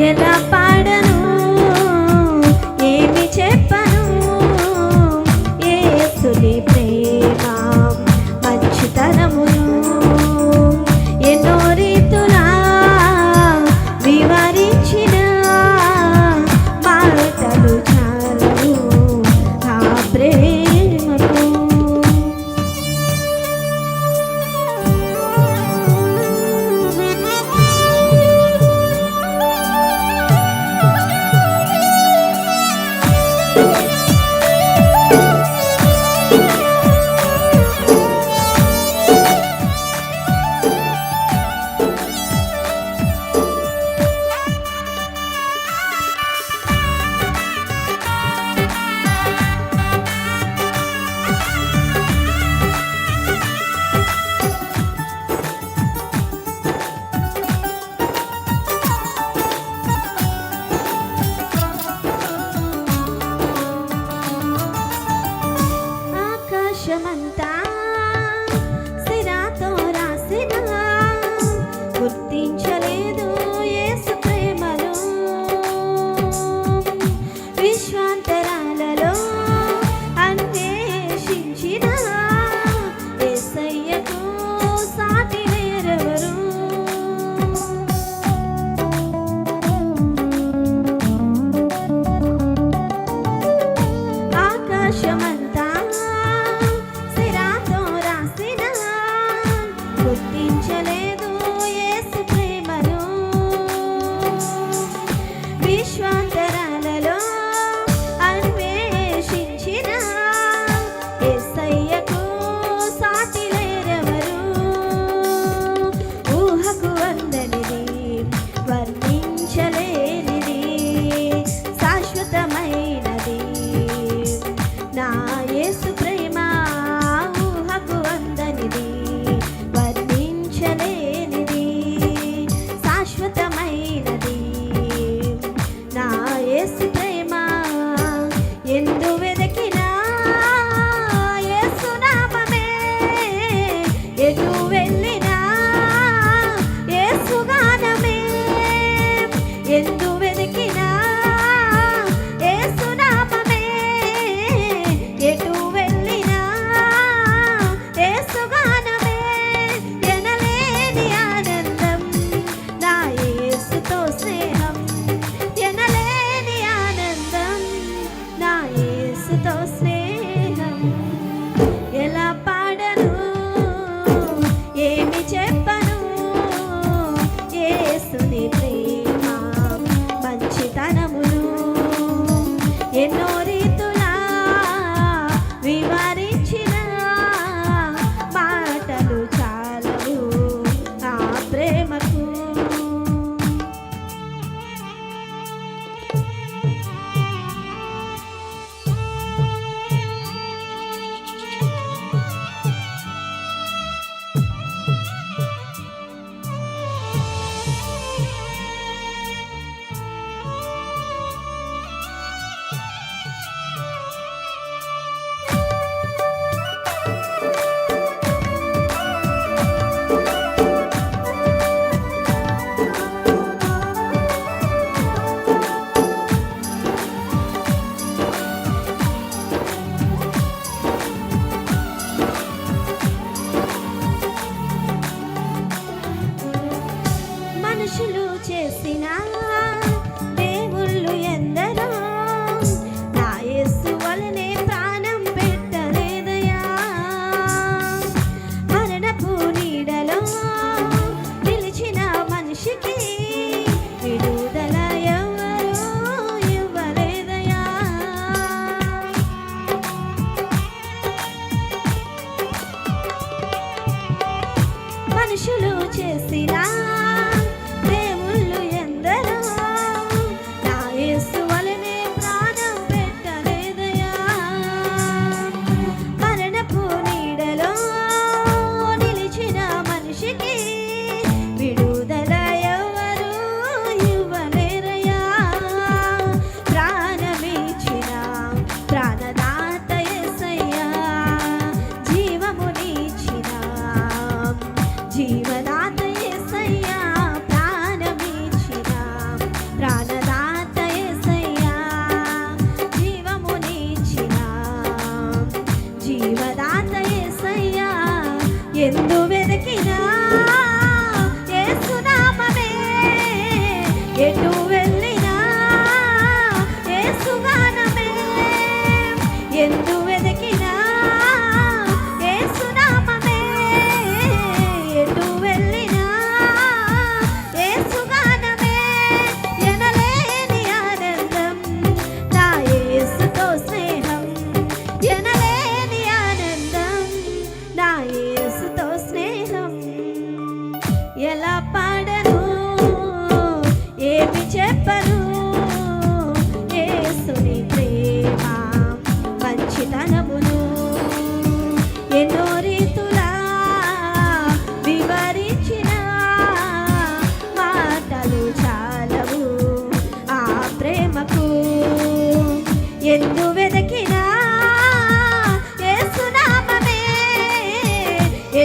yeah.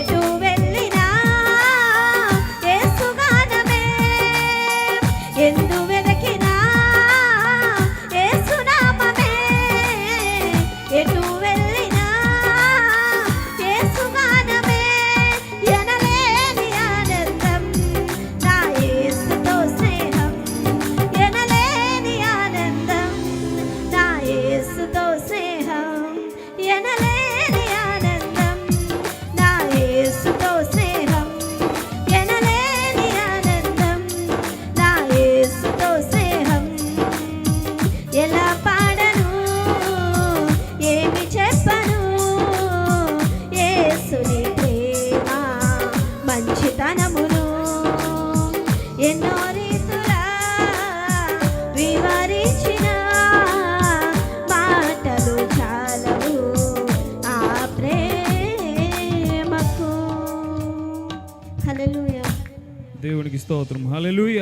tú. దేవునికి స్తోత్రం. Hallelujah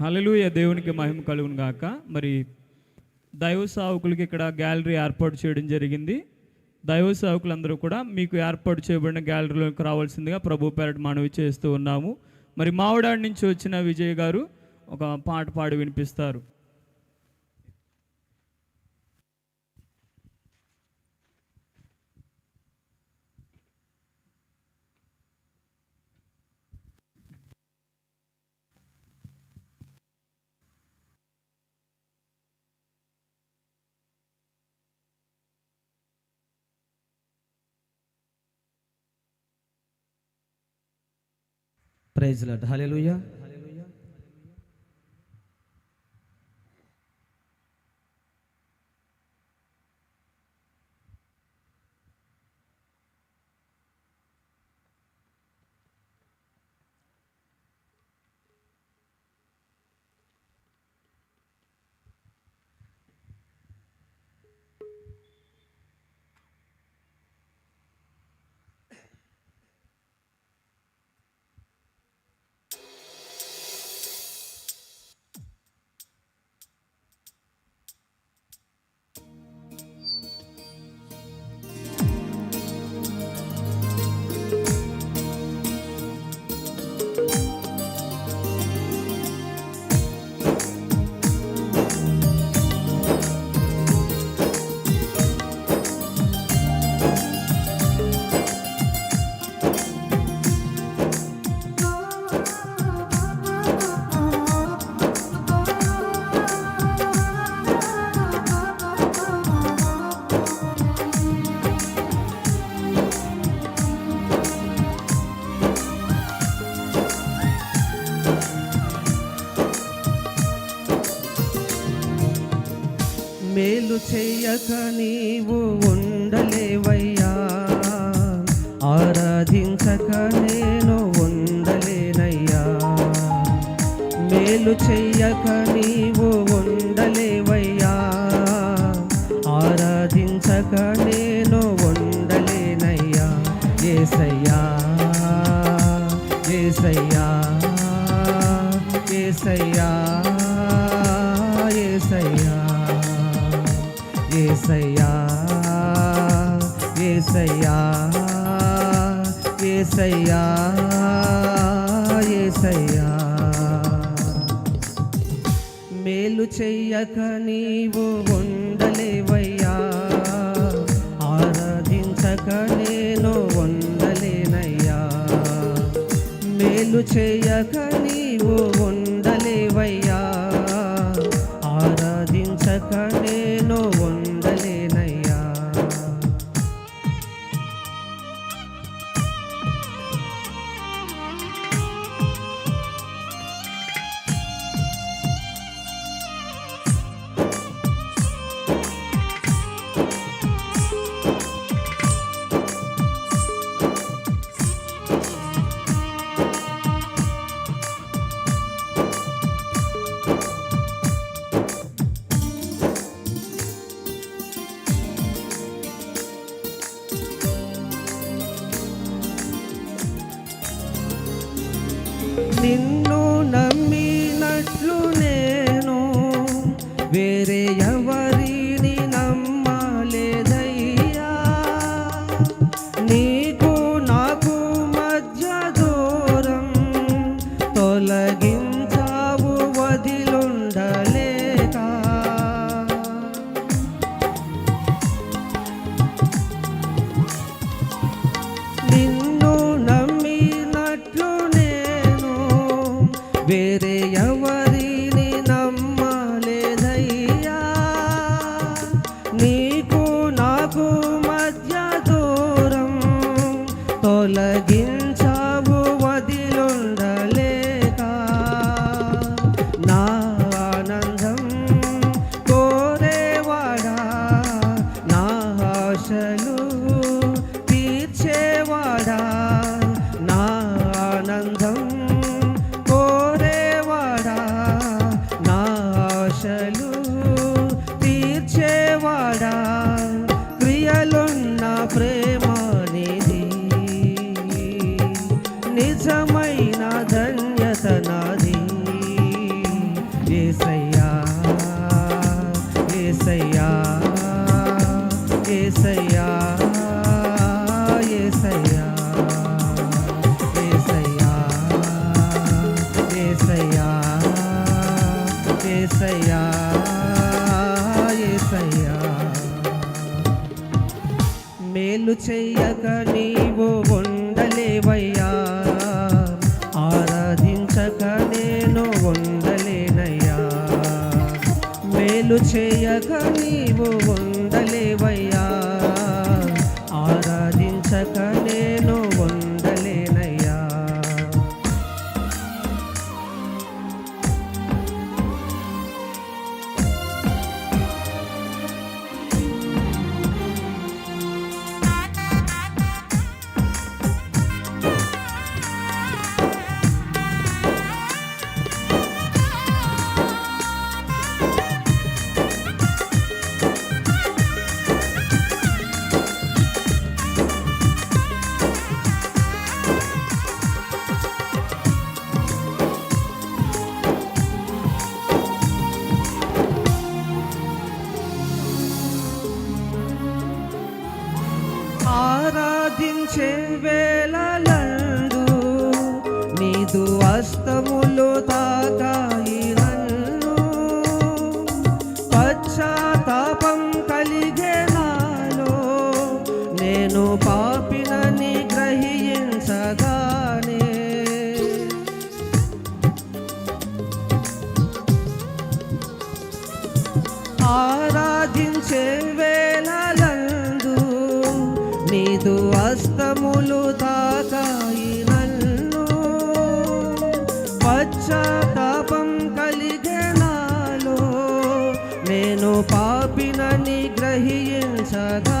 hallelujah దేవునికి మహిమ కలుగును గాక. మరి దైవ సావుకులకి ఇక్కడ గ్యాలరీ ఏర్పాటు చేయడం జరిగింది. దైవ సేవకులందరూ కూడా మీకు ఏర్పాటు చేయబడిన గ్యాలరీలోకి రావాల్సిందిగా ప్రభు పేరట మనవి చేస్తూ ఉన్నాము. మరి మావిడాడి నుంచి వచ్చిన విజయ్ గారు ఒక పాట పాడి వినిపిస్తారు. ప్రైజ్ లాడ్ హలే చేయుడు చేయక నీవు మేలు చేయక నీవు ఉండలేవై. ತೊಲಗಿಲ್ಲ నిజమైన ధన్య ঘনিব বন্ধু అస్తములు పశ్చాత్తాపం కలిగేనాలో నేను పాపినని గ్రహించగా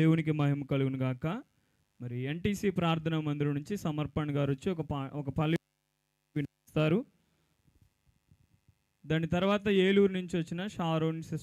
దేవునికి మహిమ కలుగును గాక. మరి ఎన్టీసీ ప్రార్థనా మందిరం నుంచి సమర్పణ గారు వచ్చి ఒక పా ఒక పల్లి వినిస్తారు దాని తర్వాత ఏలూరు నుంచి వచ్చిన షారోన్ సిస్టర్